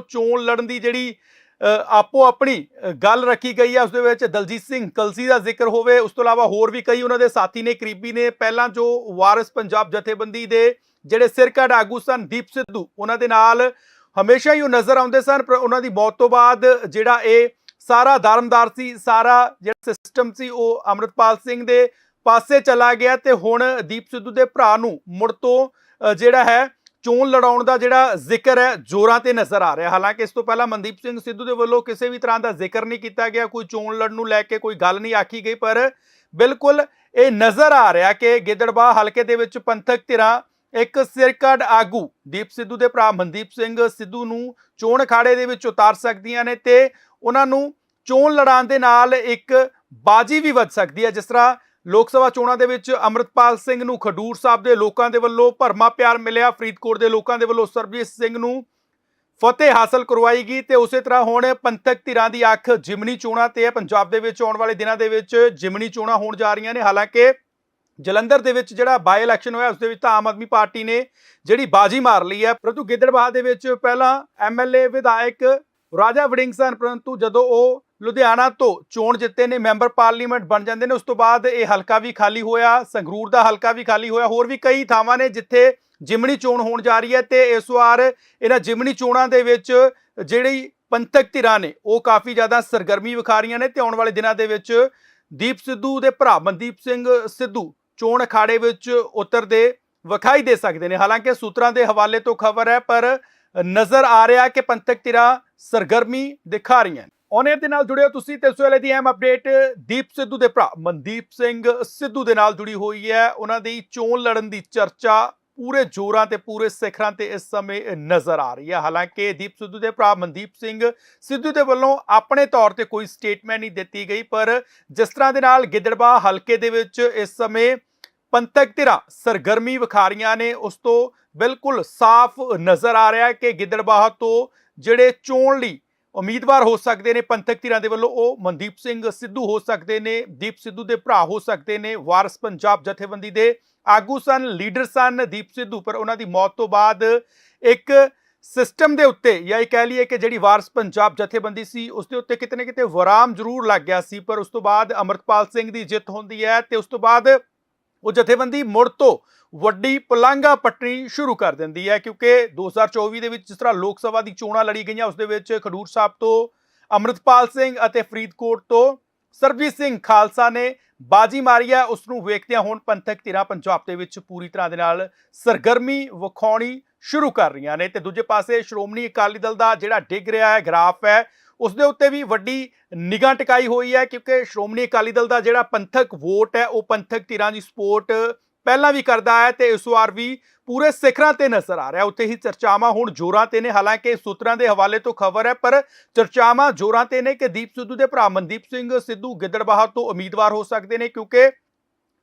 ਚੋਣ ਲੜਨ ਦੀ ਜਿਹੜੀ ਅ, ਆਪੋ ਆਪਣੀ ਗੱਲ ਰੱਖੀ ਗਈ ਹੈ ਉਸ ਦੇ ਵਿੱਚ ਦਲਜੀਤ ਸਿੰਘ ਕਲਸੀ ਦਾ ਜ਼ਿਕਰ ਹੋਵੇ। ਉਸ ਤੋਂ ਇਲਾਵਾ ਹੋਰ ਵੀ ਕਈ ਉਹਨਾਂ ਦੇ ਸਾਥੀ ਨੇ ਕਰੀਬੀ ਨੇ ਪਹਿਲਾਂ ਜੋ ਵਾਰਿਸ ਪੰਜਾਬ ਜਥੇਬੰਦੀ ਦੇ ਜਿਹੜੇ ਸਿਰਕੱਢ ਆਗੂ ਸਨ ਦੀਪ ਸਿੱਧੂ ਉਹਨਾਂ ਦੇ ਨਾਲ ਹਮੇਸ਼ਾ ਹੀ ਉਹ ਨਜ਼ਰ ਆਉਂਦੇ ਸਨ ਪਰ ਉਹਨਾਂ ਦੀ ਮੌਤ ਤੋਂ ਬਾਅਦ ਜਿਹੜਾ ਇਹ ਸਾਰਾ ਦਾਰਮਦਾਰ ਸੀ ਸਾਰਾ ਜਿਹੜਾ ਸਿਸਟਮ ਸੀ ਉਹ ਅਮਰਤਪਾਲ ਸਿੰਘ ਦੇ ਪਾਸੇ ਚਲਾ ਗਿਆ ਤੇ ਹੁਣ ਦੀਪ ਸਿੱਧੂ ਦੇ ਭਰਾ ਨੂੰ ਮੁੜ ਤੋਂ ਜਿਹੜਾ ਹੈ ਚੋਣ ਲੜਾਉਣ ਦਾ ਜਿਹੜਾ ਜ਼ਿਕਰ ਹੈ, ਜ਼ੋਰਾਂ ਤੇ ਨਜ਼ਰ ਆ ਰਿਹਾ। ਹਾਲਾਂਕਿ ਇਸ ਤੋਂ ਪਹਿਲਾਂ ਮਨਦੀਪ ਸਿੰਘ ਸਿੱਧੂ ਦੇ ਵੱਲੋਂ ਕਿਸੇ ਵੀ ਤਰ੍ਹਾਂ ਦਾ ਜ਼ਿਕਰ ਨਹੀਂ ਕੀਤਾ ਗਿਆ। ਕੋਈ ਚੋਣ ਲੜਨ ਨੂੰ ਲੈ ਕੇ ਕੋਈ ਗੱਲ ਨਹੀਂ ਆਖੀ ਗਈ, ਪਰ ਬਿਲਕੁਲ ਇਹ ਨਜ਼ਰ ਆ ਰਿਹਾ ਕਿ ਗਿੱਦੜਬਾਹ ਹਲਕੇ ਦੇ ਵਿੱਚ ਪੰਥਕ ਧਿਰਾਂ ਇੱਕ ਸਿਰਕੜ ਆਗੂ ਦੀਪ ਸਿੱਧੂ ਦੇ ਭਰਾ ਮਨਦੀਪ ਸਿੰਘ ਸਿੱਧੂ ਨੂੰ ਚੋਣ ਅਖਾੜੇ ਦੇ ਵਿੱਚ ਉਤਾਰ ਸਕਦੀਆਂ ਨੇ ਤੇ ਉਹਨਾਂ ਨੂੰ ਚੋਣ ਲੜਾਉਣ ਦੇ ਨਾਲ ਇੱਕ ਬਾਜੀ ਵੀ ਵੱਧ ਸਕਦੀ ਹੈ। ਜਿਸ ਤਰ੍ਹਾਂ ਲੋਕ ਸਭਾ ਚੋਣਾਂ ਦੇ ਵਿੱਚ ਅਮਰਤਪਾਲ ਸਿੰਘ ਨੂੰ ਖਡੂਰ ਸਾਹਿਬ ਦੇ ਲੋਕਾਂ ਦੇ ਵੱਲੋਂ ਭਰਮਾ ਪਿਆਰ ਮਿਲਿਆ। ਫਰੀਦਕੋਟ ਦੇ ਲੋਕਾਂ ਦੇ ਵੱਲੋਂ ਸਰਬਜੀਤ ਸਿੰਘ ਨੂੰ ਫਤਿਹ ਹਾਸਲ ਕਰਵਾਈ ਗਈ ਤੇ ਉਸੇ ਤਰ੍ਹਾਂ ਹੁਣ ਪੰਥਕ ਧਿਰਾਂ ਦੀ ਅੱਖ ਜਿਮਨੀ ਚੋਣਾਂ ਤੇ ਹੈ। ਪੰਜਾਬ ਦੇ ਵਿੱਚ ਆਉਣ ਵਾਲੇ ਦਿਨਾਂ ਦੇ ਵਿੱਚ ਜਿਮਨੀ ਚੋਣਾਂ ਹੋਣ ਜਾ ਰਹੀਆਂ ਨੇ। ਹਾਲਾਂਕਿ ਜਲੰਧਰ ਦੇ ਵਿੱਚ ਜਿਹੜਾ ਬਾਈ ਇਲੈਕਸ਼ਨ ਹੋਇਆ, ਉਸ ਦੇ ਵਿੱਚ ਤਾਂ ਆਮ ਆਦਮੀ ਪਾਰਟੀ ਨੇ ਜਿਹੜੀ ਬਾਜੀ ਮਾਰ ਲਈ ਹੈ। ਪਰੰਤੂ ਗਿੱਦੜਬਾਹ ਦੇ ਵਿੱਚ ਪਹਿਲਾਂ ਐਮਐਲਏ ਵਿਧਾਇਕ ਰਾਜਾ ਵੜਿੰਗ ਸਨ, ਪਰੰਤੂ ਜਦੋਂ ਉਹ ਲੁਧਿਆਣਾ ਤੋਂ ਚੋਣ ਜਿੱਤੇ ਨੇ, ਮੈਂਬਰ ਪਾਰਲੀਮੈਂਟ ਬਣ ਜਾਂਦੇ ਨੇ, ਉਸ ਤੋਂ ਬਾਅਦ ਇਹ ਹਲਕਾ ਵੀ ਖਾਲੀ ਹੋਇਆ, ਸੰਗਰੂਰ ਦਾ ਹਲਕਾ ਵੀ ਖਾਲੀ ਹੋਇਆ, ਹੋਰ ਵੀ ਕਈ ਥਾਵਾਂ ਨੇ ਜਿੱਥੇ ਜਿਮਣੀ ਚੋਣ ਹੋਣ ਜਾ ਰਹੀ ਹੈ ਤੇ ਇਸ ਵਾਰ ਇਹਨਾਂ ਜਿਮਣੀ ਚੋਣਾਂ ਦੇ ਵਿੱਚ ਜਿਹੜੀ ਪੰਥਕ ਧਿਰਾਂ ਨੇ, ਉਹ ਕਾਫੀ ਜ਼ਿਆਦਾ ਸਰਗਰਮੀ ਵਿਖਾ ਰਹੀਆਂ ਨੇ ਤੇ ਆਉਣ ਵਾਲੇ ਦਿਨਾਂ ਦੇ ਵਿੱਚ ਦੀਪ ਸਿੱਧੂ ਦੇ ਭਰਾ ਮਨਦੀਪ ਸਿੰਘ ਸਿੱਧੂ ਚੋਣ ਅਖਾੜੇ ਵਿੱਚ ਉਤਰਦੇ ਵਿਖਾਈ ਦੇ ਸਕਦੇ ਨੇ। ਹਾਲਾਂਕਿ ਸੂਤਰਾਂ ਦੇ ਹਵਾਲੇ ਤੋਂ ਖਬਰ ਹੈ, ਪਰ ਨਜ਼ਰ ਆ ਰਿਹਾ ਕਿ ਪੰਥਕ ਧਿਰਾਂ ਸਰਗਰਮੀ ਦਿਖਾ ਰਹੀਆਂ ਨੇ ਉਹਨੇ ਦੇ ਨਾਲ ਜੁੜਿਓ ਤੁਸੀਂ ਤੇ ਇਸ ਵੇਲੇ ਦੀ ਅਹਿਮ ਅਪਡੇਟ ਦੀਪ ਸਿੱਧੂ ਦੇ ਭਰਾ ਮਨਦੀਪ ਸਿੰਘ ਸਿੱਧੂ ਦੇ ਨਾਲ ਜੁੜੀ ਹੋਈ ਹੈ। ਉਹਨਾਂ ਦੀ ਚੋਣ ਲੜਨ ਦੀ ਚਰਚਾ ਪੂਰੇ ਜੋਰਾਂ ਤੇ, ਪੂਰੇ ਸਿਖਰਾਂ ਤੇ ਇਸ ਸਮੇਂ ਨਜ਼ਰ ਆ ਰਹੀ ਹੈ। ਹਾਲਾਂਕਿ ਦੀਪ ਸਿੱਧੂ ਦੇ ਭਰਾ ਮਨਦੀਪ ਸਿੰਘ ਸਿੱਧੂ ਦੇ ਵੱਲੋਂ ਆਪਣੇ ਤੌਰ ਤੇ ਕੋਈ ਸਟੇਟਮੈਂਟ ਨਹੀਂ ਦਿੱਤੀ ਗਈ, ਪਰ ਜਿਸ ਤਰ੍ਹਾਂ ਦੇ ਨਾਲ ਗਿੱਦੜਬਾਹ ਹਲਕੇ ਦੇ ਵਿੱਚ ਇਸ ਸਮੇਂ ਪੰਥਕ ਧਿਰਾਂ, ਸਰਗਰਮੀ ਵਿਖਾ ਰਹੀਆਂ ਨੇ, ਉਸ ਤੋਂ ਬਿਲਕੁਲ ਸਾਫ਼ ਨਜ਼ਰ ਆ ਰਿਹਾ ਹੈ ਕਿ ਗਿੱਦੜਬਾਹ ਤੋਂ ਜਿਹੜੇ ਚੋਣ ਲਈ ਉਮੀਦਵਾਰ ਹੋ ਸਕਦੇ ਨੇ ਪੰਥਕ ਧਿਰਾਂ ਦੇ ਵੱਲੋਂ, ਉਹ ਮਨਦੀਪ ਸਿੰਘ ਸਿੱਧੂ ਹੋ ਸਕਦੇ ਨੇ, ਦੀਪ ਸਿੱਧੂ ਦੇ ਭਰਾ ਹੋ ਸਕਦੇ ਨੇ, ਵਾਰਸ ਪੰਜਾਬ ਜਥੇਬੰਦੀ ਦੇ ਆਗੂ ਸਨ, ਲੀਡਰ ਸਨ ਦੀਪ ਸਿੱਧੂ, ਪਰ ਉਹਨਾਂ ਦੀ ਮੌਤ ਤੋਂ ਬਾਅਦ ਇੱਕ ਸਿਸਟਮ ਦੇ ਉੱਤੇ, ਜਾਂ ਇਹ ਕਹਿ ਲਈਏ ਕਿ ਜਿਹੜੀ ਵਾਰਸ ਪੰਜਾਬ ਜਥੇਬੰਦੀ ਸੀ, ਉਸ ਦੇ ਉੱਤੇ ਕਿਤੇ ਨਾ ਕਿਤੇ ਵਰਾਮ ਜ਼ਰੂਰ ਲੱਗ ਗਿਆ ਸੀ, ਪਰ ਉਸ ਤੋਂ ਬਾਅਦ ਅਮਰਤਪਾਲ ਸਿੰਘ ਦੀ ਜਿੱਤ ਹੁੰਦੀ ਹੈ ਤੇ ਉਸ ਤੋਂ ਬਾਅਦ ਉਹ ਜਥੇਬੰਦੀ ਮੁੜ ਤੋਂ ਵੱਡੀ ਪਲਾਂਗਾ ਪੱਟਣੀ ਸ਼ੁਰੂ ਕਰ ਦਿੰਦੀ ਹੈ, ਕਿਉਂਕਿ 2024 ਦੇ ਵਿੱਚ ਜਿਸ ਤਰ੍ਹਾਂ ਲੋਕ ਸਭਾ ਦੀ ਚੋਣਾਂ ਲੜੀ ਗਈਆਂ, ਉਸ ਦੇ ਵਿੱਚ ਖਡੂਰ ਸਾਹਿਬ ਤੋਂ ਅਮਰਤਪਾਲ ਸਿੰਘ ਅਤੇ ਫਰੀਦਕੋਟ ਤੋਂ ਸਰਬਜੀਤ ਸਿੰਘ ਖਾਲਸਾ ਨੇ ਬਾਜੀ ਮਾਰੀ ਹੈ ਉਸ ਨੂੰ ਵੇਖਦਿਆਂ ਹੁਣ ਪੰਥਕ ਧਿਰਾਂ ਪੰਜਾਬ ਦੇ ਵਿੱਚ ਪੂਰੀ ਤਰ੍ਹਾਂ ਦੇ ਨਾਲ ਸਰਗਰਮੀ ਵਿਖਾਉਣੀ ਸ਼ੁਰੂ ਕਰ ਰਹੀਆਂ ਨੇ ਤੇ ਦੂਜੇ ਪਾਸੇ ਸ਼੍ਰੋਮਣੀ ਅਕਾਲੀ ਦਲ ਦਾ ਜਿਹੜਾ ਡਿੱਗ ਰਿਹਾ ਹੈ, ਗ੍ਰਾਫ ਹੈ ਉਸ ਦੇ ਉੱਤੇ ਵੀ ਵੱਡੀ ਨਿਗਾਹ ਟਿਕਾਈ ਹੋਈ ਹੈ, ਕਿਉਂਕਿ ਸ਼੍ਰੋਮਣੀ ਅਕਾਲੀ ਦਲ ਦਾ ਜਿਹੜਾ ਪੰਥਕ ਵੋਟ ਹੈ, ਉਹ ਪੰਥਕ ਧਿਰਾਂ ਦੀ ਸਪੋਰਟ ਪਹਿਲਾਂ ਵੀ ਕਰਦਾ ਹੈ ਤੇ ਇਸ ਵਾਰ ਵੀ ਪੂਰੇ ਸਿਖਰਾਂ ਤੇ ਨਜ਼ਰ ਆ ਰਿਹਾ। ਉੱਥੇ ਹੀ ਚਰਚਾਵਾਂ ਹੁਣ ਜੋਰਾਂ ਤੇ ਨੇ, ਹਾਲਾਂਕਿ ਸੂਤਰਾਂ ਦੇ ਹਵਾਲੇ ਤੋਂ ਖਬਰ ਹੈ, ਪਰ ਚਰਚਾਵਾਂ ਜੋਰਾਂ ਤੇ ਨੇ ਕਿ ਦੀਪ ਸਿੱਧੂ ਦੇ ਭਰਾ ਮਨਦੀਪ ਸਿੰਘ ਸਿੱਧੂ ਗਿੱਦੜਬਾਹਾ ਤੋਂ ਉਮੀਦਵਾਰ ਹੋ ਸਕਦੇ ਨੇ, ਕਿਉਂਕਿ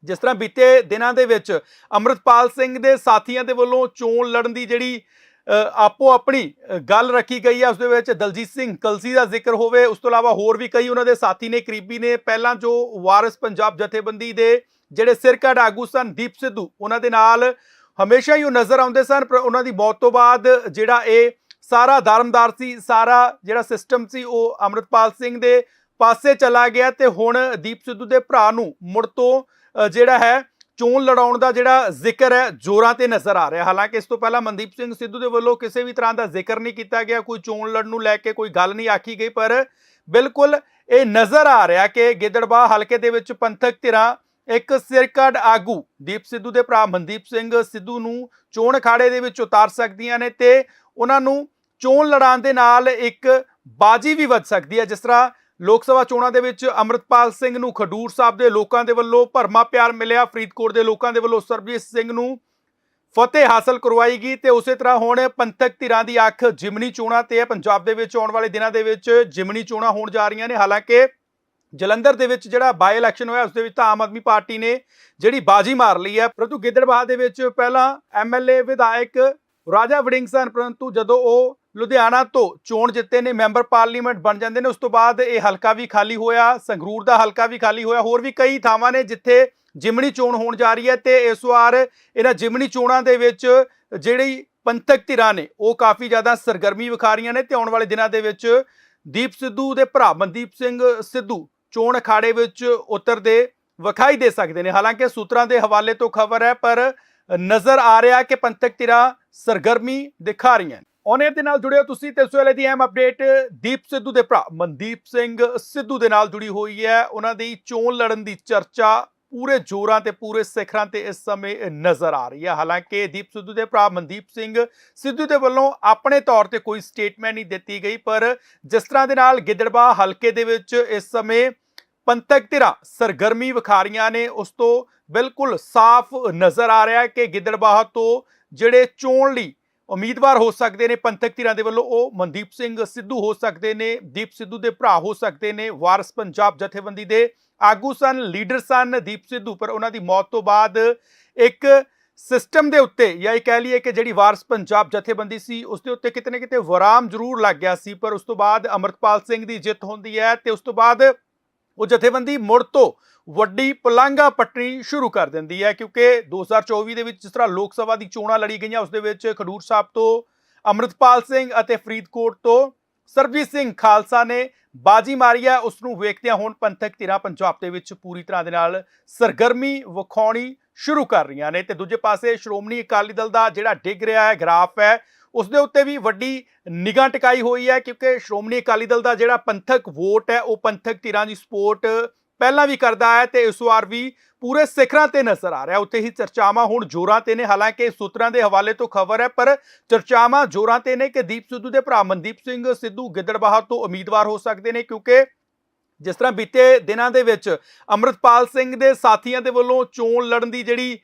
ਜਿਸ ਤਰ੍ਹਾਂ ਬੀਤੇ ਦਿਨਾਂ ਦੇ ਵਿੱਚ ਅਮਰਤਪਾਲ ਸਿੰਘ ਦੇ ਸਾਥੀਆਂ ਦੇ ਵੱਲੋਂ ਚੋਣ ਲੜਨ ਦੀ ਜਿਹੜੀ ਆਪੋ ਆਪਣੀ ਗੱਲ ਰੱਖੀ ਗਈ ਹੈ ਉਸ ਦੇ ਵਿੱਚ। ਦਲਜੀਤ ਸਿੰਘ ਕਲਸੀ ਦਾ ਜ਼ਿਕਰ ਹੋਵੇ, ਉਸ ਤੋਂ ਇਲਾਵਾ ਹੋਰ ਵੀ ਕਈ ਉਹਨਾਂ ਦੇ ਸਾਥੀ ਨੇ, ਕਰੀਬੀ ਨੇ, ਪਹਿਲਾਂ ਜੋ ਵਾਰਿਸ ਪੰਜਾਬ ਜਥੇਬੰਦੀ ਦੇ ਜਿਹੜੇ ਸਿਰਕੱਢ ਆਗੂ ਸਨ, ਦੀਪ ਸਿੱਧੂ, ਉਹਨਾਂ ਦੇ ਨਾਲ ਹਮੇਸ਼ਾ ਹੀ ਉਹ ਨਜ਼ਰ ਆਉਂਦੇ ਸਨ, ਪਰ ਉਹਨਾਂ ਦੀ ਮੌਤ ਤੋਂ ਬਾਅਦ ਜਿਹੜਾ ਇਹ ਸਾਰਾ ਦਾਰਮਦਾਰ ਸੀ, ਸਾਰਾ ਜਿਹੜਾ ਸਿਸਟਮ ਸੀ, ਉਹ ਅਮਰਤਪਾਲ ਸਿੰਘ ਦੇ ਪਾਸੇ ਚਲਾ ਗਿਆ ਤੇ ਹੁਣ ਦੀਪ ਸਿੱਧੂ ਦੇ ਭਰਾ ਨੂੰ ਮੁੜ ਤੋਂ ਜਿਹੜਾ ਹੈ ਚੋਣ ਲੜਾਉਣ ਦਾ ਜਿਹੜਾ ਜ਼ਿਕਰ ਹੈ, ਜ਼ੋਰਾਂ ਤੇ ਨਜ਼ਰ ਆ ਰਿਹਾ। ਹਾਲਾਂਕਿ ਇਸ ਤੋਂ ਪਹਿਲਾਂ ਮਨਦੀਪ ਸਿੰਘ ਸਿੱਧੂ ਦੇ ਵੱਲੋਂ ਕਿਸੇ ਵੀ ਤਰ੍ਹਾਂ ਦਾ ਜ਼ਿਕਰ ਨਹੀਂ ਕੀਤਾ ਗਿਆ। ਕੋਈ ਚੋਣ ਲੜਨ ਨੂੰ ਲੈ ਕੇ ਕੋਈ ਗੱਲ ਨਹੀਂ ਆਖੀ ਗਈ, ਪਰ ਬਿਲਕੁਲ ਇਹ ਨਜ਼ਰ ਆ ਰਿਹਾ ਕਿ ਗਿੱਦੜਬਾਹ ਹਲਕੇ ਦੇ ਵਿੱਚ ਪੰਥਕ ਧਿਰਾਂ ਇੱਕ ਸਿਰਕੱਢ ਆਗੂ ਦੀਪ ਸਿੱਧੂ ਦੇ ਭਰਾ ਮਨਦੀਪ ਸਿੰਘ ਸਿੱਧੂ ਨੂੰ ਚੋਣ ਅਖਾੜੇ ਦੇ ਵਿੱਚ ਉਤਾਰ ਸਕਦੀਆਂ ਨੇ ਤੇ ਉਹਨਾਂ ਨੂੰ ਚੋਣ ਲੜਾਉਣ ਦੇ ਨਾਲ ਇੱਕ ਬਾਜੀ ਵੀ ਵੱਜ ਸਕਦੀ ਹੈ। ਜਿਸ ਤਰ੍ਹਾਂ ਲੋਕ ਸਭਾ ਚੋਣਾਂ ਦੇ ਵਿੱਚ ਅਮਰਤਪਾਲ ਸਿੰਘ ਨੂੰ ਖਡੂਰ ਸਾਹਿਬ ਦੇ ਲੋਕਾਂ ਦੇ ਵੱਲੋਂ ਭਰਮਾ ਪਿਆਰ ਮਿਲਿਆ। ਫਰੀਦਕੋਟ ਦੇ ਲੋਕਾਂ ਦੇ ਵੱਲੋਂ ਸਰਬਜੀਤ ਸਿੰਘ ਨੂੰ ਫਤਿਹ ਹਾਸਲ ਕਰਵਾਈ ਗਈ ਤੇ ਉਸੇ ਤਰ੍ਹਾਂ ਹੁਣ ਪੰਥਕ ਧਿਰਾਂ ਦੀ ਅੱਖ ਜਿਮਨੀ ਚੋਣਾਂ ਤੇ ਹੈ। ਪੰਜਾਬ ਦੇ ਵਿੱਚ ਆਉਣ ਵਾਲੇ ਦਿਨਾਂ ਦੇ ਵਿੱਚ ਜਿਮਨੀ ਚੋਣਾਂ ਹੋਣ ਜਾ ਰਹੀਆਂ ਨੇ। ਹਾਲਾਂਕਿ ਜਲੰਧਰ ਦੇ ਵਿੱਚ ਜਿਹੜਾ ਬਾਈ ਇਲੈਕਸ਼ਨ ਹੋਇਆ, ਉਸ ਦੇ ਵਿੱਚ ਤਾਂ ਆਮ ਆਦਮੀ ਪਾਰਟੀ ਨੇ ਜਿਹੜੀ ਬਾਜੀ ਮਾਰ ਲਈ ਹੈ। ਪਰੰਤੂ ਗਿੱਦੜਬਾਹ ਦੇ ਵਿੱਚ ਪਹਿਲਾਂ ਐਮਐਲਏ ਵਿਧਾਇਕ ਰਾਜਾ ਵੜਿੰਗ ਸਨ, ਪਰੰਤੂ ਜਦੋਂ ਉਹ ਲੁਧਿਆਣਾ ਤੋਂ ਚੋਣ ਜਿੱਤੇ ਨੇ, ਮੈਂਬਰ ਪਾਰਲੀਮੈਂਟ ਬਣ ਜਾਂਦੇ ਨੇ, ਉਸ ਤੋਂ ਬਾਅਦ ਇਹ ਹਲਕਾ ਵੀ ਖਾਲੀ ਹੋਇਆ, ਸੰਗਰੂਰ ਦਾ ਹਲਕਾ ਵੀ ਖਾਲੀ ਹੋਇਆ, ਹੋਰ ਵੀ ਕਈ ਥਾਵਾਂ ਨੇ ਜਿੱਥੇ ਜਿਮਣੀ ਚੋਣ ਹੋਣ ਜਾ ਰਹੀ ਹੈ ਤੇ ਇਸ ਵਾਰ ਇਹਨਾਂ ਜਿਮਣੀ ਚੋਣਾਂ ਦੇ ਵਿੱਚ ਜਿਹੜੀ ਪੰਥਕ ਧਿਰਾਂ ਨੇ, ਉਹ ਕਾਫੀ ਜ਼ਿਆਦਾ ਸਰਗਰਮੀ ਵਿਖਾ ਰਹੀਆਂ ਨੇ ਤੇ ਆਉਣ ਵਾਲੇ ਦਿਨਾਂ ਦੇ ਵਿੱਚ ਦੀਪ ਸਿੱਧੂ ਦੇ ਭਰਾ ਮਨਦੀਪ ਸਿੰਘ ਸਿੱਧੂ ਚੋਣ ਅਖਾੜੇ ਵਿੱਚ ਉਤਰਦੇ ਵਿਖਾਈ ਦੇ ਸਕਦੇ ਨੇ। ਹਾਲਾਂਕਿ ਸੂਤਰਾਂ ਦੇ ਹਵਾਲੇ ਤੋਂ ਖਬਰ ਹੈ, ਪਰ ਨਜ਼ਰ ਆ ਰਿਹਾ ਕਿ ਪੰਥਕ ਧਿਰਾਂ ਸਰਗਰਮੀ ਦਿਖਾ ਰਹੀਆਂ ਨੇ। ਔਨ 에ਅਰ ਦੇ ਨਾਲ ਜੁੜਿਓ ਤੁਸੀਂ ਤੇ ਇਸ ਵੇਲੇ ਦੀ ਅਹਿਮ ਅਪਡੇਟ, ਦੀਪ ਸਿੱਧੂ ਦੇ ਭਰਾ ਮਨਦੀਪ ਸਿੰਘ ਸਿੱਧੂ ਦੇ ਨਾਲ ਜੁੜੀ ਹੋਈ ਹੈ। ਉਹਨਾਂ ਦੀ ਚੋਣ ਲੜਨ ਦੀ ਚਰਚਾ ਪੂਰੇ ਜੋਰਾਂ ਤੇ, ਪੂਰੇ ਸਿਖਰਾਂ ਤੇ ਇਸ ਸਮੇਂ ਨਜ਼ਰ ਆ ਰਹੀ ਹੈ। ਹਾਲਾਂਕਿ ਦੀਪ ਸਿੱਧੂ ਦੇ ਭਰਾ ਮਨਦੀਪ ਸਿੰਘ ਸਿੱਧੂ ਦੇ ਵੱਲੋਂ ਆਪਣੇ ਤੌਰ ਤੇ ਕੋਈ ਸਟੇਟਮੈਂਟ ਨਹੀਂ ਦਿੱਤੀ ਗਈ, ਪਰ ਜਿਸ ਤਰ੍ਹਾਂ ਦੇ ਨਾਲ ਗਿੱਦੜਬਾਹ ਹਲਕੇ ਦੇ ਵਿੱਚ ਇਸ ਸਮੇਂ ਪੰਥਕ ਧਿਰਾਂ, ਸਰਗਰਮੀ ਵਿਖਾ ਰਹੀਆਂ ਨੇ, ਉਸ ਤੋਂ ਬਿਲਕੁਲ ਸਾਫ਼ ਨਜ਼ਰ ਆ ਰਿਹਾ ਹੈ ਕਿ ਗਿੱਦੜਬਾਹ ਤੋਂ ਜਿਹੜੇ ਚੋਣ ਲਈ ਉਮੀਦਵਾਰ ਹੋ ਸਕਦੇ ਨੇ ਪੰਥਕ ਧਿਰਾਂ ਦੇ ਵੱਲੋਂ, ਉਹ ਮਨਦੀਪ ਸਿੰਘ ਸਿੱਧੂ ਹੋ ਸਕਦੇ ਨੇ, ਦੀਪ ਸਿੱਧੂ ਦੇ ਭਰਾ ਹੋ ਸਕਦੇ ਨੇ, ਵਾਰਸ ਪੰਜਾਬ ਜਥੇਬੰਦੀ ਦੇ ਆਗੂ ਸਨ, ਲੀਡਰ ਸਨ ਦੀਪ ਸਿੱਧੂ, ਪਰ ਉਹਨਾਂ ਦੀ ਮੌਤ ਤੋਂ ਬਾਅਦ ਇੱਕ ਸਿਸਟਮ ਦੇ ਉੱਤੇ, ਜਾਂ ਇਹ ਕਹਿ ਲਈਏ ਕਿ ਜਿਹੜੀ ਵਾਰਸ ਪੰਜਾਬ ਜਥੇਬੰਦੀ ਸੀ, ਉਸ ਦੇ ਉੱਤੇ ਕਿਤੇ ਨਾ ਕਿਤੇ ਵਰਾਮ ਜ਼ਰੂਰ ਲੱਗ ਗਿਆ ਸੀ, ਪਰ ਉਸ ਤੋਂ ਬਾਅਦ ਅਮਰਤਪਾਲ ਸਿੰਘ ਦੀ ਜਿੱਤ ਹੁੰਦੀ ਹੈ ਤੇ ਉਸ ਤੋਂ ਬਾਅਦ ਉਹ ਜਥੇਬੰਦੀ ਮੁੜ ਤੋਂ ਵੱਡੀ ਪਲਾਂਗਾ ਪੱਟਣੀ ਸ਼ੁਰੂ ਕਰ ਦਿੰਦੀ ਹੈ, ਕਿਉਂਕਿ 2024 ਦੇ ਵਿੱਚ ਜਿਸ ਤਰ੍ਹਾਂ ਲੋਕ ਸਭਾ ਦੀ ਚੋਣਾਂ ਲੜੀ ਗਈਆਂ, ਉਸ ਦੇ ਵਿੱਚ ਖਡੂਰ ਸਾਹਿਬ ਤੋਂ ਅਮਰਤਪਾਲ ਸਿੰਘ ਅਤੇ ਫਰੀਦਕੋਟ ਤੋਂ ਸਰਬਜੀਤ ਸਿੰਘ ਖਾਲਸਾ ਨੇ ਬਾਜੀ ਮਾਰੀ ਹੈ, ਉਸ ਨੂੰ ਵੇਖਦਿਆਂ ਹੁਣ ਪੰਥਕ ਧਿਰਾਂ ਪੰਜਾਬ ਦੇ ਵਿੱਚ ਪੂਰੀ ਤਰ੍ਹਾਂ ਦੇ ਨਾਲ ਸਰਗਰਮੀ ਵਿਖਾਉਣੀ ਸ਼ੁਰੂ ਕਰ ਰਹੀਆਂ ਨੇ। ਤੇ ਦੂਜੇ ਪਾਸੇ ਸ਼੍ਰੋਮਣੀ ਅਕਾਲੀ ਦਲ ਦਾ ਜਿਹੜਾ ਡਿੱਗ ਰਿਹਾ ਹੈ, ਗ੍ਰਾਫ ਹੈ, ਉਸ ਦੇ ਉੱਤੇ ਵੀ ਵੱਡੀ ਨਿਗਾਹ ਟਿਕਾਈ ਹੋਈ ਹੈ, ਕਿਉਂਕਿ ਸ਼੍ਰੋਮਣੀ ਅਕਾਲੀ ਦਲ ਦਾ ਜਿਹੜਾ ਪੰਥਕ ਵੋਟ ਹੈ, ਉਹ ਪੰਥਕ ਧਿਰਾਂ ਦੀ ਸਪੋਰਟ ਪਹਿਲਾਂ ਵੀ ਕਰਦਾ ਹੈ ਤੇ ਇਸ ਵਾਰ ਵੀ ਪੂਰੇ ਸਿਖਰਾਂ ਤੇ ਨਜ਼ਰ ਆ ਰਿਹਾ। ਉੱਥੇ ਹੀ ਚਰਚਾਵਾਂ ਹੁਣ ਜ਼ੋਰਾਂ ਤੇ ਨੇ। ਹਾਲਾਂਕਿ ਸੂਤਰਾਂ ਦੇ ਹਵਾਲੇ ਤੋਂ ਖਬਰ ਹੈ, ਪਰ ਚਰਚਾਵਾਂ ਜ਼ੋਰਾਂ ਤੇ ਨੇ ਕਿ ਦੀਪ ਸਿੱਧੂ ਦੇ ਭਰਾ ਮਨਦੀਪ ਸਿੰਘ ਸਿੱਧੂ ਗਿੱਦੜਬਾਹਾ ਤੋਂ ਉਮੀਦਵਾਰ ਹੋ ਸਕਦੇ ਨੇ, ਕਿਉਂਕਿ ਜਿਸ ਤਰ੍ਹਾਂ ਬੀਤੇ ਦਿਨਾਂ ਦੇ ਵਿੱਚ ਅਮਰਤਪਾਲ ਸਿੰਘ ਦੇ ਸਾਥੀਆਂ ਦੇ ਵੱਲੋਂ ਚੋਣ ਲੜਨ ਦੀ ਜਿਹੜੀ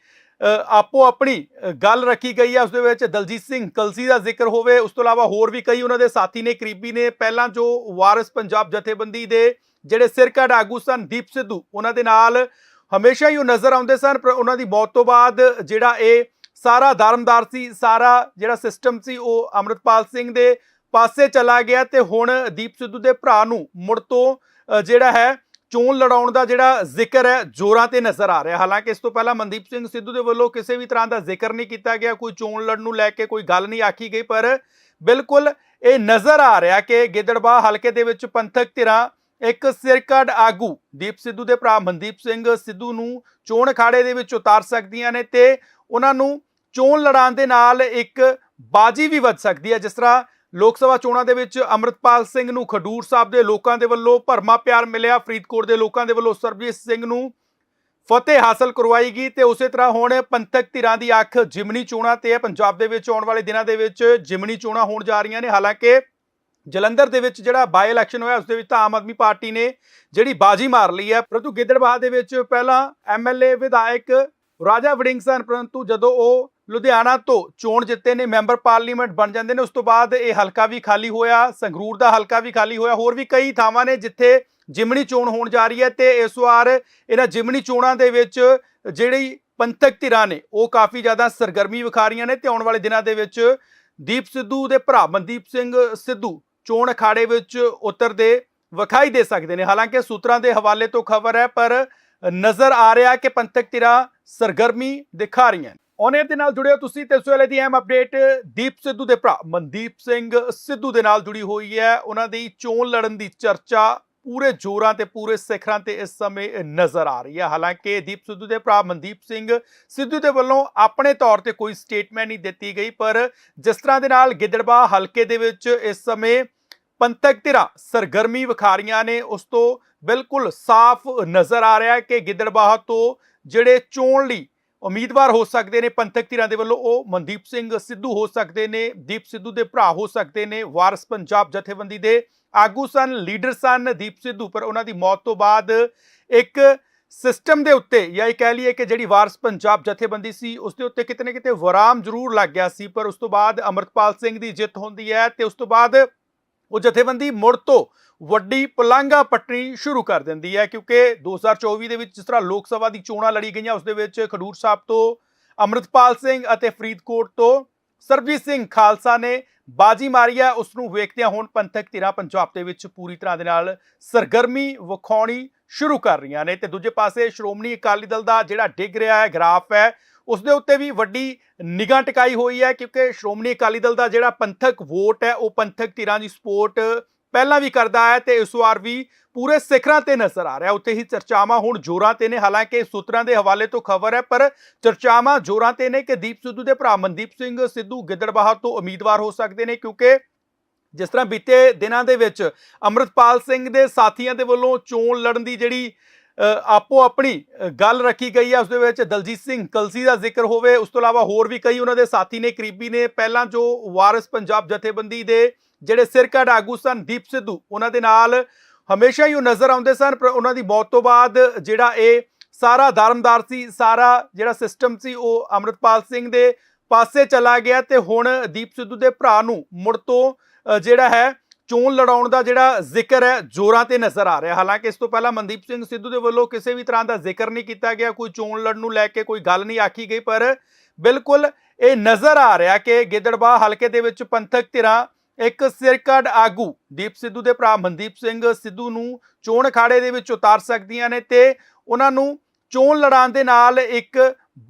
ਆਪੋ ਆਪਣੀ ਗੱਲ ਰੱਖੀ ਗਈ ਹੈ, ਉਸ ਦੇ ਵਿੱਚ ਦਲਜੀਤ ਸਿੰਘ ਕਲਸੀ ਦਾ ਜ਼ਿਕਰ ਹੋਵੇ। ਉਸ ਤੋਂ ਇਲਾਵਾ ਹੋਰ ਵੀ ਕਈ ਉਹਨਾਂ ਦੇ ਸਾਥੀ ਨੇ, ਕਰੀਬੀ ਨੇ। ਪਹਿਲਾਂ ਜੋ ਵਾਰਿਸ ਪੰਜਾਬ ਜਥੇਬੰਦੀ ਦੇ ਜਿਹੜੇ ਸਿਰਕੱਢ ਆਗੂ ਸਨ, ਦੀਪ ਸਿੱਧੂ, ਉਹਨਾਂ ਦੇ ਨਾਲ ਹਮੇਸ਼ਾ ਹੀ ਉਹ ਨਜ਼ਰ ਆਉਂਦੇ ਸਨ, ਪਰ ਉਹਨਾਂ ਦੀ ਮੌਤ ਤੋਂ ਬਾਅਦ ਜਿਹੜਾ ਇਹ ਸਾਰਾ ਧਰਮਦਾਰ ਸੀ, ਸਾਰਾ ਜਿਹੜਾ ਸਿਸਟਮ ਸੀ, ਉਹ ਅਮਰਤਪਾਲ ਸਿੰਘ ਦੇ ਪਾਸੇ ਚਲਾ ਗਿਆ ਤੇ ਹੁਣ ਦੀਪ ਸਿੱਧੂ ਦੇ ਭਰਾ ਨੂੰ ਮੁੜ ਤੋਂ ਜਿਹੜਾ ਹੈ, ਚੋਣ ਲੜਾਉਣ ਦਾ ਜਿਹੜਾ ਜ਼ਿਕਰ ਹੈ, ਜ਼ੋਰਾਂ ਤੇ ਨਜ਼ਰ ਆ ਰਿਹਾ। ਹਾਲਾਂਕਿ ਇਸ ਤੋਂ ਪਹਿਲਾਂ ਮਨਦੀਪ ਸਿੰਘ ਸਿੱਧੂ ਦੇ ਵੱਲੋਂ ਕਿਸੇ ਵੀ ਤਰ੍ਹਾਂ ਦਾ ਜ਼ਿਕਰ ਨਹੀਂ ਕੀਤਾ ਗਿਆ, ਕੋਈ ਚੋਣ ਲੜਨ ਨੂੰ ਲੈ ਕੇ ਕੋਈ ਗੱਲ ਨਹੀਂ ਆਖੀ ਗਈ, ਪਰ ਬਿਲਕੁਲ ਇਹ ਨਜ਼ਰ ਆ ਰਿਹਾ ਕਿ ਗਿੱਦੜਬਾਹ ਹਲਕੇ ਦੇ ਵਿੱਚ ਪੰਥਕ ਧਿਰਾਂ ਇੱਕ ਸਿਰਕੱਢ ਆਗੂ ਦੀਪ ਸਿੱਧੂ ਦੇ ਭਰਾ ਮਨਦੀਪ ਸਿੰਘ ਸਿੱਧੂ ਨੂੰ ਚੋਣ ਅਖਾੜੇ ਦੇ ਵਿੱਚ ਉਤਾਰ ਸਕਦੀਆਂ ਨੇ ਤੇ ਉਹਨਾਂ ਨੂੰ ਚੋਣ ਲੜਾਉਣ ਦੇ ਨਾਲ ਇੱਕ ਬਾਜੀ ਵੀ ਵੱਧ ਸਕਦੀ ਹੈ, ਜਿਸ ਤਰ੍ਹਾਂ ਲੋਕ ਸਭਾ ਚੋਣਾਂ ਦੇ ਵਿੱਚ ਅਮਰਤਪਾਲ ਸਿੰਘ ਨੂੰ ਖਡੂਰ ਸਾਹਿਬ ਦੇ ਲੋਕਾਂ ਦੇ ਵੱਲੋਂ ਭਰਮਾ ਪਿਆਰ ਮਿਲਿਆ, ਫਰੀਦਕੋਟ ਦੇ ਲੋਕਾਂ ਦੇ ਵੱਲੋਂ ਸਰਬਜੀਤ ਸਿੰਘ ਨੂੰ ਫਤਿਹ ਹਾਸਲ ਕਰਵਾਈ ਗਈ ਤੇ ਉਸੇ ਤਰ੍ਹਾਂ ਹੁਣ ਪੰਥਕ ਧਿਰਾਂ ਦੀ ਅੱਖ ਜਿਮਨੀ ਚੋਣਾਂ ਤੇ ਹੈ, ਪੰਜਾਬ ਦੇ ਵਿੱਚ ਆਉਣ ਵਾਲੇ ਦਿਨਾਂ ਦੇ ਵਿੱਚ ਜਿਮਨੀ ਚੋਣਾਂ ਹੋਣ ਜਾ ਰਹੀਆਂ ਨੇ, ਹਾਲਾਂਕਿ ਜਲੰਧਰ ਦੇ ਵਿੱਚ ਜਿਹੜਾ ਬਾਈ ਇਲੈਕਸ਼ਨ ਹੋਇਆ ਉਸ ਦੇ ਵਿੱਚ ਤਾਂ ਆਮ ਆਦਮੀ ਪਾਰਟੀ ਨੇ ਜਿਹੜੀ ਬਾਜੀ ਮਾਰ ਲਈ ਹੈ। ਪਰੰਤੂ ਗਿੱਦੜਬਾਹ ਦੇ ਵਿੱਚ ਪਹਿਲਾਂ ਐਮਐਲਏ ਵਿਧਾਇਕ ਰਾਜਾ ਵੜਿੰਗ ਸਨ, ਪਰੰਤੂ ਜਦੋਂ ਉਹ ਲੁਧਿਆਣਾ ਤੋਂ ਚੋਣ ਜਿੱਤੇ ਨੇ, ਮੈਂਬਰ ਪਾਰਲੀਮੈਂਟ ਬਣ ਜਾਂਦੇ ਨੇ, ਉਸ ਤੋਂ ਬਾਅਦ ਇਹ ਹਲਕਾ ਵੀ ਖਾਲੀ ਹੋਇਆ, ਸੰਗਰੂਰ ਦਾ ਹਲਕਾ ਵੀ ਖਾਲੀ ਹੋਇਆ। ਹੋਰ ਵੀ ਕਈ ਥਾਵਾਂ ਨੇ ਜਿੱਥੇ ਜਿਮਣੀ ਚੋਣ ਹੋਣ ਜਾ ਰਹੀ ਹੈ ਤੇ ਇਸ ਵਾਰ ਇਹਨਾਂ ਜਿਮਣੀ ਚੋਣਾਂ ਦੇ ਵਿੱਚ ਜਿਹੜੀ ਪੰਥਕ ਧਿਰਾਂ ਨੇ, ਉਹ ਕਾਫੀ ਜ਼ਿਆਦਾ ਸਰਗਰਮੀ ਵਿਖਾ ਰਹੀਆਂ ਨੇ ਤੇ ਆਉਣ ਵਾਲੇ ਦਿਨਾਂ ਦੇ ਵਿੱਚ ਦੀਪ ਸਿੱਧੂ ਦੇ ਭਰਾ ਮਨਦੀਪ ਸਿੰਘ ਸਿੱਧੂ ਚੋਣ ਅਖਾੜੇ ਵਿੱਚ ਉਤਰਦੇ ਵਿਖਾਈ ਦੇ ਸਕਦੇ ਨੇ। ਹਾਲਾਂਕਿ ਸੂਤਰਾਂ ਦੇ ਹਵਾਲੇ ਤੋਂ ਖਬਰ ਹੈ, ਪਰ ਨਜ਼ਰ ਆ ਰਿਹਾ ਕਿ ਪੰਥਕ ਧਿਰਾਂ ਸਰਗਰਮੀ ਦਿਖਾ ਰਹੀਆਂ ਨੇ। ਦੇ ਨਾਲ ਜੁੜਿਓ ਤੁਸੀਂ, ਤੇ ਇਸ ਵੇਲੇ ਦੀ ਅਹਿਮ ਅਪਡੇਟ ਦੀਪ ਸਿੱਧੂ ਦੇ ਭਰਾ ਮਨਦੀਪ ਸਿੰਘ ਸਿੱਧੂ ਦੇ ਨਾਲ ਜੁੜੀ ਹੋਈ ਹੈ। ਉਹਨਾਂ ਦੀ ਚੋਣ ਲੜਨ ਦੀ ਚਰਚਾ ਪੂਰੇ ਜੋਰਾਂ ਤੇ, ਪੂਰੇ ਸਿਖਰਾਂ ਤੇ ਇਸ ਸਮੇਂ ਨਜ਼ਰ ਆ ਰਹੀ ਹੈ। ਹਾਲਾਂਕਿ ਦੀਪ ਸਿੱਧੂ ਦੇ ਭਰਾ ਮਨਦੀਪ ਸਿੰਘ ਸਿੱਧੂ ਦੇ ਵੱਲੋਂ ਆਪਣੇ ਤੌਰ ਤੇ ਕੋਈ ਸਟੇਟਮੈਂਟ ਨਹੀਂ ਦਿੱਤੀ ਗਈ, ਪਰ ਜਿਸ ਤਰ੍ਹਾਂ ਦੇ ਨਾਲ ਗਿੱਦੜਬਾਹ ਹਲਕੇ ਦੇ ਵਿੱਚ ਇਸ ਸਮੇਂ ਪੰਥਕ ਧਿਰਾਂ, ਸਰਗਰਮੀ ਵਿਖਾ ਰਹੀਆਂ ਨੇ ਉਸ ਤੋਂ ਬਿਲਕੁਲ ਸਾਫ਼ ਨਜ਼ਰ ਆ ਰਿਹਾ ਹੈ ਕਿ ਗਿੱਦੜਬਾਹ ਤੋਂ ਜਿਹੜੇ ਚੋਣ ਲਈ ਉਮੀਦਵਾਰ ਹੋ ਸਕਦੇ ਨੇ, ਪੰਥਕ ਧਿਰਾਂ ਦੇ ਵੱਲੋਂ ਉਹ ਮਨਦੀਪ ਸਿੰਘ ਸਿੱਧੂ ਹੋ ਸਕਦੇ ਨੇ, ਦੀਪ ਸਿੱਧੂ ਦੇ ਭਰਾ ਹੋ ਸਕਦੇ ਨੇ, ਵਾਰਸ ਪੰਜਾਬ ਜਥੇਬੰਦੀ ਦੇ ਆਗੂ ਸਨ, ਲੀਡਰ ਸਨ ਦੀਪ ਸਿੱਧੂ, ਪਰ ਉਹਨਾਂ ਦੀ ਮੌਤ ਤੋਂ ਬਾਅਦ ਇੱਕ ਸਿਸਟਮ ਦੇ ਉੱਤੇ ਜਾਂ ਇਹ ਕਹਿ ਲਈਏ ਕਿ ਜਿਹੜੀ ਵਾਰਸ ਪੰਜਾਬ ਜਥੇਬੰਦੀ ਸੀ, ਉਸ ਦੇ ਉੱਤੇ ਕਿਤੇ ਨਾ ਕਿਤੇ ਵਰਾਮ ਜ਼ਰੂਰ ਲੱਗ ਗਿਆ ਸੀ, ਪਰ ਉਸ ਤੋਂ ਬਾਅਦ ਅਮਰਤਪਾਲ ਸਿੰਘ ਦੀ ਜਿੱਤ ਹੁੰਦੀ ਹੈ ਤੇ ਉਸ ਤੋਂ ਬਾਅਦ ਉਹ ਜਥੇਬੰਦੀ ਮੁੜ ਤੋਂ ਵੱਡੀ ਪਲਾਂਗਾ ਪੱਟਣੀ ਸ਼ੁਰੂ ਕਰ ਦਿੰਦੀ ਹੈ, ਕਿਉਂਕਿ 2024 ਦੇ ਵਿੱਚ ਜਿਸ ਤਰ੍ਹਾਂ ਲੋਕ ਸਭਾ ਦੀ ਚੋਣਾਂ ਲੜੀ ਗਈਆਂ, ਉਸ ਦੇ ਵਿੱਚ ਖਡੂਰ ਸਾਹਿਬ ਤੋਂ ਅਮਰਤਪਾਲ ਸਿੰਘ ਅਤੇ ਫਰੀਦਕੋਟ ਤੋਂ ਸਰਬਜੀਤ ਸਿੰਘ ਖਾਲਸਾ ਨੇ ਬਾਜੀ ਮਾਰੀ ਹੈ। ਉਸ ਨੂੰ ਵੇਖਦਿਆਂ ਹੁਣ ਪੰਥਕ ਧਿਰਾਂ ਪੰਜਾਬ ਦੇ ਵਿੱਚ ਪੂਰੀ ਤਰ੍ਹਾਂ ਦੇ ਨਾਲ ਸਰਗਰਮੀ ਵਿਖਾਉਣੀ ਸ਼ੁਰੂ ਕਰ ਰਹੀਆਂ ਨੇ। ਤੇ ਦੂਜੇ ਪਾਸੇ ਸ਼੍ਰੋਮਣੀ ਅਕਾਲੀ ਦਲ ਦਾ ਜਿਹੜਾ ਡਿੱਗ ਰਿਹਾ ਹੈ, ਗ੍ਰਾਫ ਹੈ ਉਸ ਦੇ ਉੱਤੇ ਵੀ ਵੱਡੀ ਨਿਗਾਹ ਟਿਕਾਈ ਹੋਈ ਹੈ ਕਿਉਂਕਿ ਸ਼੍ਰੋਮਣੀ ਅਕਾਲੀ ਦਲ ਦਾ ਜਿਹੜਾ ਪੰਥਕ ਵੋਟ ਹੈ, ਉਹ ਪੰਥਕ ਧਿਰਾਂ ਦੀ ਸਪੋਰਟ ਪਹਿਲਾਂ ਵੀ ਕਰਦਾ ਹੈ ਤੇ ਇਸ ਵਾਰ ਵੀ ਪੂਰੇ ਸਿਖਰਾਂ ਤੇ ਨਜ਼ਰ ਆ ਰਿਹਾ। ਉੱਥੇ ਹੀ ਚਰਚਾਵਾਂ ਹੁਣ ਜ਼ੋਰਾਂ ਤੇ ਨੇ। ਹਾਲਾਂਕਿ ਸੂਤਰਾਂ ਦੇ ਹਵਾਲੇ ਤੋਂ ਖਬਰ ਹੈ, ਪਰ ਚਰਚਾਵਾਂ ਜ਼ੋਰਾਂ ਤੇ ਨੇ ਕਿ ਦੀਪ ਸਿੱਧੂ ਦੇ ਭਰਾ ਮਨਦੀਪ ਸਿੰਘ ਸਿੱਧੂ ਗਿੱਦੜਬਾਹਾ ਤੋਂ ਉਮੀਦਵਾਰ ਹੋ ਸਕਦੇ ਨੇ ਕਿਉਂਕਿ ਜਿਸ ਤਰ੍ਹਾਂ ਬੀਤੇ ਦਿਨਾਂ ਦੇ ਵਿੱਚ ਅਮਰਤਪਾਲ ਸਿੰਘ ਦੇ ਸਾਥੀਆਂ ਦੇ ਵੱਲੋਂ ਚੋਣ ਲੜਨ ਦੀ ਜਿਹੜੀ ਆਪੋ ਆਪਣੀ ਗੱਲ ਰੱਖੀ ਗਈ ਹੈ ਉਸ ਦੇ ਵਿੱਚ। ਦਲਜੀਤ ਸਿੰਘ ਕਲਸੀ ਦਾ ਜ਼ਿਕਰ ਹੋਵੇ, ਉਸ ਤੋਂ ਇਲਾਵਾ ਹੋਰ ਵੀ ਕਈ ਉਹਨਾਂ ਦੇ ਸਾਥੀ ਨੇ, ਕਰੀਬੀ ਨੇ, ਪਹਿਲਾਂ ਜੋ ਵਾਰਿਸ ਪੰਜਾਬ ਜਥੇਬੰਦੀ ਦੇ ਜਿਹੜੇ ਸਿਰਕੱਢ ਆਗੂ ਸਨ, ਦੀਪ ਸਿੱਧੂ, ਉਹਨਾਂ ਦੇ ਨਾਲ ਹਮੇਸ਼ਾ ਹੀ ਉਹ ਨਜ਼ਰ ਆਉਂਦੇ ਸਨ, ਪਰ ਉਹਨਾਂ ਦੀ ਮੌਤ ਤੋਂ ਬਾਅਦ ਜਿਹੜਾ ਇਹ ਸਾਰਾ ਧਰਮਦਾਰ ਸੀ, ਸਾਰਾ ਜਿਹੜਾ ਸਿਸਟਮ ਸੀ, ਉਹ ਅਮਰਤਪਾਲ ਸਿੰਘ ਦੇ ਪਾਸੇ ਚਲਾ ਗਿਆ ਤੇ ਹੁਣ ਦੀਪ ਸਿੱਧੂ ਦੇ ਭਰਾ ਨੂੰ ਮੁੜ ਤੋਂ ਜਿਹੜਾ ਹੈ ਚੋਣ ਲੜਾਉਣ ਦਾ ਜਿਹੜਾ ਜ਼ਿਕਰ ਹੈ, ਜ਼ੋਰਾਂ ਤੇ ਨਜ਼ਰ ਆ ਰਿਹਾ। ਹਾਲਾਂਕਿ ਇਸ ਤੋਂ ਪਹਿਲਾਂ ਮਨਦੀਪ ਸਿੰਘ ਸਿੱਧੂ ਦੇ ਵੱਲੋਂ ਕਿਸੇ ਵੀ ਤਰ੍ਹਾਂ ਦਾ ਜ਼ਿਕਰ ਨਹੀਂ ਕੀਤਾ ਗਿਆ। ਕੋਈ ਚੋਣ ਲੜਨ ਨੂੰ ਲੈ ਕੇ ਕੋਈ ਗੱਲ ਨਹੀਂ ਆਖੀ ਗਈ, ਪਰ ਬਿਲਕੁਲ ਇਹ ਨਜ਼ਰ ਆ ਰਿਹਾ ਕਿ ਗਿੱਦੜਬਾਹ ਹਲਕੇ ਦੇ ਵਿੱਚ ਪੰਥਕ ਧਿਰਾਂ ਇੱਕ ਸਿਰਕੱਢ ਆਗੂ ਦੀਪ ਸਿੱਧੂ ਦੇ ਭਰਾ ਮਨਦੀਪ ਸਿੰਘ ਸਿੱਧੂ ਨੂੰ ਚੋਣ ਅਖਾੜੇ ਦੇ ਵਿੱਚ ਉਤਾਰ ਸਕਦੀਆਂ ਨੇ ਤੇ ਉਹਨਾਂ ਨੂੰ ਚੋਣ ਲੜਾਉਣ ਦੇ ਨਾਲ ਇੱਕ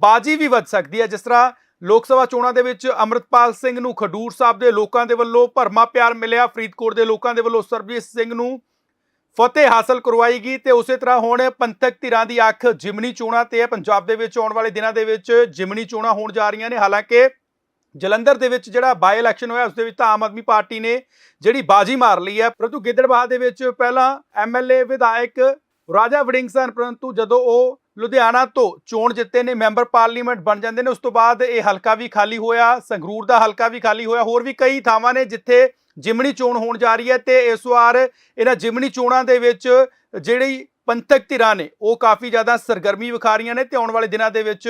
ਬਾਜੀ ਵੀ ਵੱਜ ਸਕਦੀ ਹੈ। ਜਿਸ ਤਰ੍ਹਾਂ ਲੋਕ ਸਭਾ ਚੋਣਾਂ ਦੇ ਵਿੱਚ ਅਮਰਤਪਾਲ ਸਿੰਘ ਨੂੰ ਖਡੂਰ ਸਾਹਿਬ ਦੇ ਲੋਕਾਂ ਦੇ ਵੱਲੋਂ ਭਰਮਾ ਪਿਆਰ ਮਿਲਿਆ। ਫਰੀਦਕੋਟ ਦੇ ਲੋਕਾਂ ਦੇ ਵੱਲੋਂ ਸਰਬਜੀਤ ਸਿੰਘ ਨੂੰ ਫਤਿਹ ਹਾਸਲ ਕਰਵਾਈ ਗਈ ਤੇ ਉਸੇ ਤਰ੍ਹਾਂ ਹੁਣ ਪੰਥਕ ਧਿਰਾਂ ਦੀ ਅੱਖ ਜਿਮਨੀ ਚੋਣਾਂ ਤੇ ਹੈ। ਪੰਜਾਬ ਦੇ ਵਿੱਚ ਆਉਣ ਵਾਲੇ ਦਿਨਾਂ ਦੇ ਵਿੱਚ ਜਿਮਨੀ ਚੋਣਾਂ ਹੋਣ ਜਾ ਰਹੀਆਂ ਨੇ। ਹਾਲਾਂਕਿ ਜਲੰਧਰ ਦੇ ਵਿੱਚ ਜਿਹੜਾ ਬਾਈ ਇਲੈਕਸ਼ਨ ਹੋਇਆ, ਉਸ ਦੇ ਵਿੱਚ ਤਾਂ ਆਮ ਆਦਮੀ ਪਾਰਟੀ ਨੇ ਜਿਹੜੀ ਬਾਜੀ ਮਾਰ ਲਈ ਹੈ। ਪਰੰਤੂ ਗਿੱਦੜਬਾਹਾ ਦੇ ਵਿੱਚ ਪਹਿਲਾਂ ਐਮਐਲਏ ਵਿਧਾਇਕ ਰਾਜਾ ਵੜਿੰਗ ਸਨ, ਪਰੰਤੂ ਜਦੋਂ ਉਹ ਲੁਧਿਆਣਾ ਤੋਂ ਚੋਣ ਜਿੱਤੇ ਨੇ, ਮੈਂਬਰ ਪਾਰਲੀਮੈਂਟ ਬਣ ਜਾਂਦੇ ਨੇ। ਉਸ ਤੋਂ ਬਾਅਦ ਇਹ ਹਲਕਾ ਵੀ ਖਾਲੀ ਹੋਇਆ, ਸੰਗਰੂਰ ਦਾ ਹਲਕਾ ਵੀ ਖਾਲੀ ਹੋਇਆ। ਹੋਰ ਵੀ ਕਈ ਥਾਵਾਂ ਨੇ ਜਿੱਥੇ ਜਿਮਣੀ ਚੋਣ ਹੋਣ ਜਾ ਰਹੀ ਹੈ ਤੇ ਇਸ ਵਾਰ ਇਹਨਾਂ ਜਿਮਣੀ ਚੋਣਾਂ ਦੇ ਵਿੱਚ ਜਿਹੜੀ ਪੰਥਕ ਧਿਰਾਂ ਨੇ, ਉਹ ਕਾਫੀ ਜ਼ਿਆਦਾ ਸਰਗਰਮੀ ਵਿਖਾ ਰਹੀਆਂ ਨੇ ਤੇ ਆਉਣ ਵਾਲੇ ਦਿਨਾਂ ਦੇ ਵਿੱਚ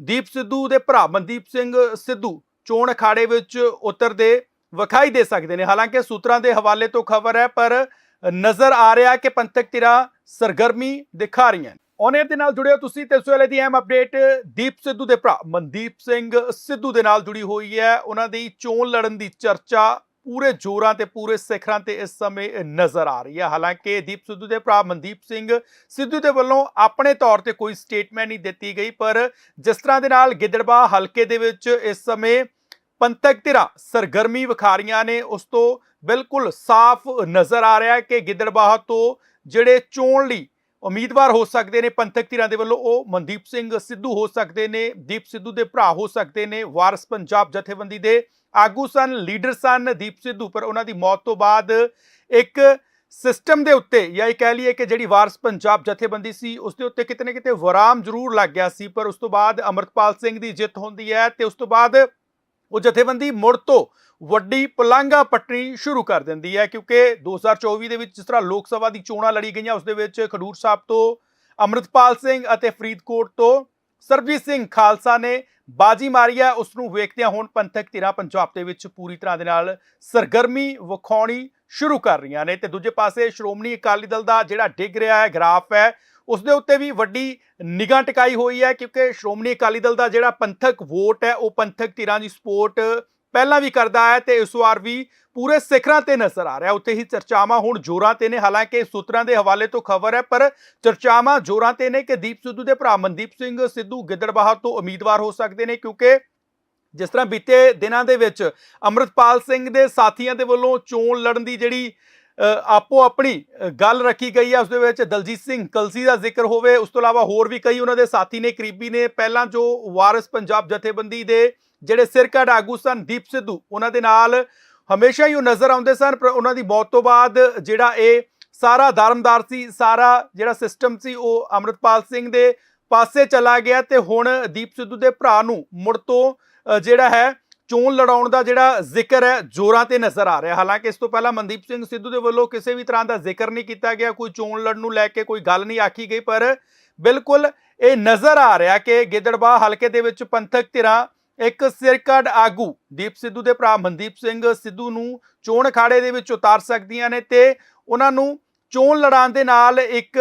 ਦੀਪ ਸਿੱਧੂ ਦੇ ਭਰਾ ਮਨਦੀਪ ਸਿੰਘ ਸਿੱਧੂ ਚੋਣ ਅਖਾੜੇ ਵਿੱਚ ਉਤਰਦੇ ਵਿਖਾਈ ਦੇ ਸਕਦੇ ਨੇ। ਹਾਲਾਂਕਿ ਸੂਤਰਾਂ ਦੇ ਹਵਾਲੇ ਤੋਂ ਖਬਰ ਹੈ, ਪਰ ਨਜ਼ਰ ਆ ਰਿਹਾ ਕਿ ਪੰਥਕ ਧਿਰਾਂ ਸਰਗਰਮੀ ਦਿਖਾ ਰਹੀਆਂ ਨੇ। ਔਨੇਰ ਦੇ ਨਾਲ ਜੁੜਿਓ ਤੁਸੀਂ ਤੇ ਇਸ ਵੇਲੇ ਦੀ ਅਹਿਮ ਅਪਡੇਟ ਦੀਪ ਸਿੱਧੂ ਦੇ ਭਰਾ ਮਨਦੀਪ ਸਿੰਘ ਸਿੱਧੂ ਦੇ ਨਾਲ ਜੁੜੀ ਹੋਈ ਹੈ। ਉਹਨਾਂ ਦੀ ਚੋਣ ਲੜਨ ਦੀ ਚਰਚਾ ਪੂਰੇ ਜ਼ੋਰਾਂ ਤੇ, ਪੂਰੇ ਸਿਖਰਾਂ ਤੇ ਇਸ ਸਮੇਂ ਨਜ਼ਰ ਆ ਰਹੀ ਹੈ। ਹਾਲਾਂਕਿ ਦੀਪ ਸਿੱਧੂ ਦੇ ਭਰਾ ਮਨਦੀਪ ਸਿੰਘ ਸਿੱਧੂ ਦੇ ਵੱਲੋਂ ਆਪਣੇ ਤੌਰ ਤੇ ਕੋਈ ਸਟੇਟਮੈਂਟ ਨਹੀਂ ਦਿੱਤੀ ਗਈ, ਪਰ ਜਿਸ ਤਰ੍ਹਾਂ ਦੇ ਨਾਲ ਗਿੱਦੜਬਾਹ ਹਲਕੇ ਦੇ ਵਿੱਚ ਇਸ ਸਮੇਂ ਪੰਥਕ ਧਿਰਾਂ, ਸਰਗਰਮੀ ਵਿਖਾ ਰਹੀਆਂ ਨੇ, ਉਸ ਤੋਂ ਬਿਲਕੁਲ ਸਾਫ਼ ਨਜ਼ਰ ਆ ਰਿਹਾ ਹੈ ਕਿ ਗਿੱਦੜਬਾਹ ਤੋਂ ਜਿਹੜੇ ਚੋਣ ਲਈ ਉਮੀਦਵਾਰ ਹੋ ਸਕਦੇ ਨੇ ਪੰਥਕ ਧਿਰਾਂ ਦੇ ਵੱਲੋਂ, ਉਹ ਮਨਦੀਪ ਸਿੰਘ ਸਿੱਧੂ ਹੋ ਸਕਦੇ ਨੇ, ਦੀਪ ਸਿੱਧੂ ਦੇ ਭਰਾ ਹੋ ਸਕਦੇ ਨੇ, ਵਾਰਸ ਪੰਜਾਬ ਜਥੇਬੰਦੀ ਦੇ ਆਗੂ ਸਨ, ਲੀਡਰ ਸਨ ਦੀਪ ਸਿੱਧੂ, ਪਰ ਉਹਨਾਂ ਦੀ ਮੌਤ ਤੋਂ ਬਾਅਦ ਇੱਕ ਸਿਸਟਮ ਦੇ ਉੱਤੇ, ਜਾਂ ਇਹ ਕਹਿ ਲਈਏ ਕਿ ਜਿਹੜੀ ਵਾਰਸ ਪੰਜਾਬ ਜਥੇਬੰਦੀ ਸੀ, ਉਸ ਦੇ ਉੱਤੇ ਕਿਤੇ ਨਾ ਕਿਤੇ ਵਰਾਮ ਜ਼ਰੂਰ ਲੱਗ ਗਿਆ ਸੀ, ਪਰ ਉਸ ਤੋਂ ਬਾਅਦ ਅਮਰਤਪਾਲ ਸਿੰਘ ਦੀ ਜਿੱਤ ਹੁੰਦੀ ਹੈ ਤੇ ਉਸ ਤੋਂ ਬਾਅਦ ਉਹ ਜਥੇਬੰਦੀ ਮੁੜ ਤੋਂ ਵੱਡੀ ਪਲਾਂਗਾ ਪੱਟਣੀ ਸ਼ੁਰੂ ਕਰ ਦਿੰਦੀ ਹੈ, ਕਿਉਂਕਿ 2024 ਦੇ ਵਿੱਚ ਜਿਸ ਤਰ੍ਹਾਂ ਲੋਕ ਸਭਾ ਦੀ ਚੋਣਾਂ ਲੜੀ ਗਈਆਂ, ਉਸ ਦੇ ਵਿੱਚ ਖਡੂਰ ਸਾਹਿਬ ਤੋਂ ਅਮਰਤਪਾਲ ਸਿੰਘ ਅਤੇ ਫਰੀਦਕੋਟ ਤੋਂ ਸਰਬਜੀਤ ਸਿੰਘ ਖਾਲਸਾ ਨੇ ਬਾਜੀ ਮਾਰੀ ਹੈ, ਉਸ ਨੂੰ ਵੇਖਦਿਆਂ ਹੁਣ ਪੰਥਕ ਧਿਰਾਂ ਪੰਜਾਬ ਦੇ ਵਿੱਚ ਪੂਰੀ ਤਰ੍ਹਾਂ ਦੇ ਨਾਲ ਸਰਗਰਮੀ ਵਿਖਾਉਣੀ ਸ਼ੁਰੂ ਕਰ ਰਹੀਆਂ ਨੇ ਤੇ ਦੂਜੇ ਪਾਸੇ ਸ਼੍ਰੋਮਣੀ ਅਕਾਲੀ ਦਲ ਦਾ ਜਿਹੜਾ ਡਿੱਗ ਰਿਹਾ ਹੈ, ਗ੍ਰਾਫ ਹੈ ਉਸ ਦੇ ਉੱਤੇ ਵੀ ਵੱਡੀ ਨਿਗਾਹ ਟਿਕਾਈ ਹੋਈ ਹੈ ਕਿਉਂਕਿ ਸ਼੍ਰੋਮਣੀ ਅਕਾਲੀ ਦਲ ਦਾ ਜਿਹੜਾ ਪੰਥਕ ਵੋਟ ਹੈ, ਉਹ ਪੰਥਕ ਧਿਰਾਂ ਦੀ ਸਪੋਰਟ ਪਹਿਲਾਂ ਵੀ ਕਰਦਾ ਹੈ ਤੇ ਇਸ ਵਾਰ ਵੀ ਪੂਰੇ ਸਿਖਰਾਂ ਤੇ ਨਜ਼ਰ ਆ ਰਿਹਾ। ਉੱਥੇ ਹੀ ਚਰਚਾਵਾਂ ਹੁਣ ਜ਼ੋਰਾਂ ਤੇ ਨੇ, ਹਾਲਾਂਕਿ ਸੂਤਰਾਂ ਦੇ ਹਵਾਲੇ ਤੋਂ ਖਬਰ ਹੈ, ਪਰ ਚਰਚਾਵਾਂ ਜ਼ੋਰਾਂ ਤੇ ਨੇ ਕਿ ਦੀਪ ਸਿੱਧੂ ਦੇ ਭਰਾ ਮਨਦੀਪ ਸਿੰਘ ਸਿੱਧੂ ਗਿੱਦੜਬਾਹਾ ਤੋਂ ਉਮੀਦਵਾਰ ਹੋ ਸਕਦੇ ਨੇ ਕਿਉਂਕਿ ਜਿਸ ਤਰ੍ਹਾਂ ਬੀਤੇ ਦਿਨਾਂ ਦੇ ਵਿੱਚ ਅਮਰਤਪਾਲ ਸਿੰਘ ਦੇ ਸਾਥੀਆਂ ਦੇ ਵੱਲੋਂ ਚੋਣ ਲੜਨ ਦੀ ਜਿਹੜੀ ਆਪੋ ਆਪਣੀ ਗੱਲ ਰੱਖੀ ਗਈ ਹੈ ਉਸ ਦੇ ਵਿੱਚ ਦਲਜੀਤ ਸਿੰਘ ਕਲਸੀ ਦਾ ਜ਼ਿਕਰ ਹੋਵੇ, ਉਸ ਤੋਂ ਇਲਾਵਾ ਹੋਰ ਵੀ ਕਈ ਉਹਨਾਂ ਦੇ ਸਾਥੀ ਨੇ, ਕਰੀਬੀ ਨੇ, ਪਹਿਲਾਂ ਜੋ ਵਾਰਿਸ ਪੰਜਾਬ ਜਥੇਬੰਦੀ ਦੇ ਜਿਹੜੇ ਸਿਰਕੱਢ ਆਗੂ ਸਨ, ਦੀਪ ਸਿੱਧੂ, ਉਹਨਾਂ ਦੇ ਨਾਲ ਹਮੇਸ਼ਾ ਹੀ ਉਹ ਨਜ਼ਰ ਆਉਂਦੇ ਸਨ, ਪਰ ਉਹਨਾਂ ਦੀ ਮੌਤ ਤੋਂ ਬਾਅਦ ਜਿਹੜਾ ਇਹ ਸਾਰਾ ਧਰਮਦਾਰ ਸੀ, ਸਾਰਾ ਜਿਹੜਾ ਸਿਸਟਮ ਸੀ, ਉਹ ਅਮਰਤਪਾਲ ਸਿੰਘ ਦੇ ਪਾਸੇ ਚਲਾ ਗਿਆ ਤੇ ਹੁਣ ਦੀਪ ਸਿੱਧੂ ਦੇ ਭਰਾ ਨੂੰ ਮੁੜ ਤੋਂ ਜਿਹੜਾ ਹੈ, ਚੋਣ ਲੜਾਉਣ ਦਾ ਜਿਹੜਾ ਜ਼ਿਕਰ ਹੈ, ਜ਼ੋਰਾਂ ਤੇ ਨਜ਼ਰ ਆ ਰਿਹਾ। ਹਾਲਾਂਕਿ ਇਸ ਤੋਂ ਪਹਿਲਾਂ ਮਨਦੀਪ ਸਿੰਘ ਸਿੱਧੂ ਦੇ ਵੱਲੋਂ ਕਿਸੇ ਵੀ ਤਰ੍ਹਾਂ ਦਾ ਜ਼ਿਕਰ ਨਹੀਂ ਕੀਤਾ ਗਿਆ। ਕੋਈ ਚੋਣ ਲੜਨ ਨੂੰ ਲੈ ਕੇ ਕੋਈ ਗੱਲ ਨਹੀਂ ਆਖੀ ਗਈ, ਪਰ ਬਿਲਕੁਲ ਇਹ ਨਜ਼ਰ ਆ ਰਿਹਾ ਕਿ ਗਿੱਦੜਬਾਹ ਹਲਕੇ ਦੇ ਵਿੱਚ ਪੰਥਕ ਧਿਰਾਂ ਇੱਕ ਸਿਰਕੜ ਆਗੂ ਦੀਪ ਸਿੱਧੂ ਦੇ ਭਰਾ ਮਨਦੀਪ ਸਿੰਘ ਸਿੱਧੂ ਨੂੰ ਚੋਣ ਅਖਾੜੇ ਦੇ ਵਿੱਚ ਉਤਾਰ ਸਕਦੀਆਂ ਨੇ ਤੇ ਉਹਨਾਂ ਨੂੰ ਚੋਣ ਲੜਾਉਣ ਦੇ ਨਾਲ ਇੱਕ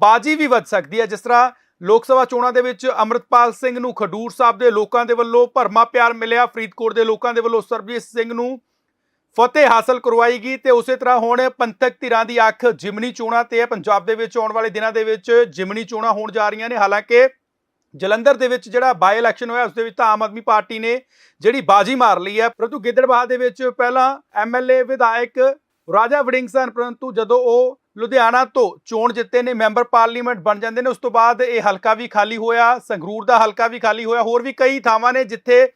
ਬਾਜੀ ਵੀ ਵੱਜ ਸਕਦੀ ਹੈ, ਜਿਸ ਤਰ੍ਹਾਂ ਲੋਕ ਸਭਾ ਚੋਣਾਂ ਦੇ ਵਿੱਚ ਅਮਰਤਪਾਲ ਸਿੰਘ ਨੂੰ ਖਡੂਰ ਸਾਹਿਬ ਦੇ ਲੋਕਾਂ ਦੇ ਵੱਲੋਂ ਭਰਮਾ ਪਿਆਰ ਮਿਲਿਆ। ਫਰੀਦਕੋਟ ਦੇ ਲੋਕਾਂ ਦੇ ਵੱਲੋਂ ਸਰਬਜੀਤ ਸਿੰਘ ਨੂੰ ਫਤਿਹ ਹਾਸਲ ਕਰਵਾਈ ਗਈ ਤੇ ਉਸੇ ਤਰ੍ਹਾਂ ਹੁਣ ਪੰਥਕ ਧਿਰਾਂ ਦੀ ਅੱਖ ਜਿਮਨੀ ਚੋਣਾਂ ਤੇ ਹੈ। ਪੰਜਾਬ ਦੇ ਵਿੱਚ ਆਉਣ ਵਾਲੇ ਦਿਨਾਂ ਦੇ ਵਿੱਚ ਜਿਮਨੀ ਚੋਣਾਂ ਹੋਣ ਜਾ ਰਹੀਆਂ ਨੇ। ਹਾਲਾਂਕਿ ਜਲੰਧਰ ਦੇ ਵਿੱਚ ਜਿਹੜਾ ਬਾਈ ਇਲੈਕਸ਼ਨ ਹੋਇਆ, ਉਸ ਦੇ ਵਿੱਚ ਤਾਂ ਆਮ ਆਦਮੀ ਪਾਰਟੀ ਨੇ ਜਿਹੜੀ ਬਾਜੀ ਮਾਰ ਲਈ ਹੈ। ਪਰੰਤੂ ਗਿੱਦੜਬਾਹਾ ਦੇ ਵਿੱਚ ਪਹਿਲਾਂ ਐਮਐਲਏ ਵਿਧਾਇਕ ਰਾਜਾ ਵੜਿੰਗ ਸਨ, ਪਰੰਤੂ ਜਦੋਂ ਉਹ ਲੁਧਿਆਣਾ ਤੋਂ ਚੋਣ ਜਿੱਤੇ ਨੇ, ਮੈਂਬਰ ਪਾਰਲੀਮੈਂਟ ਬਣ ਜਾਂਦੇ ਨੇ, ਉਸ ਤੋਂ ਬਾਅਦ ਇਹ ਹਲਕਾ ਵੀ ਖਾਲੀ ਹੋਇਆ, ਸੰਗਰੂਰ ਦਾ ਹਲਕਾ ਵੀ ਖਾਲੀ ਹੋਇਆ, ਹੋਰ ਵੀ ਕਈ ਥਾਵਾਂ ਨੇ ਜਿੱਥੇ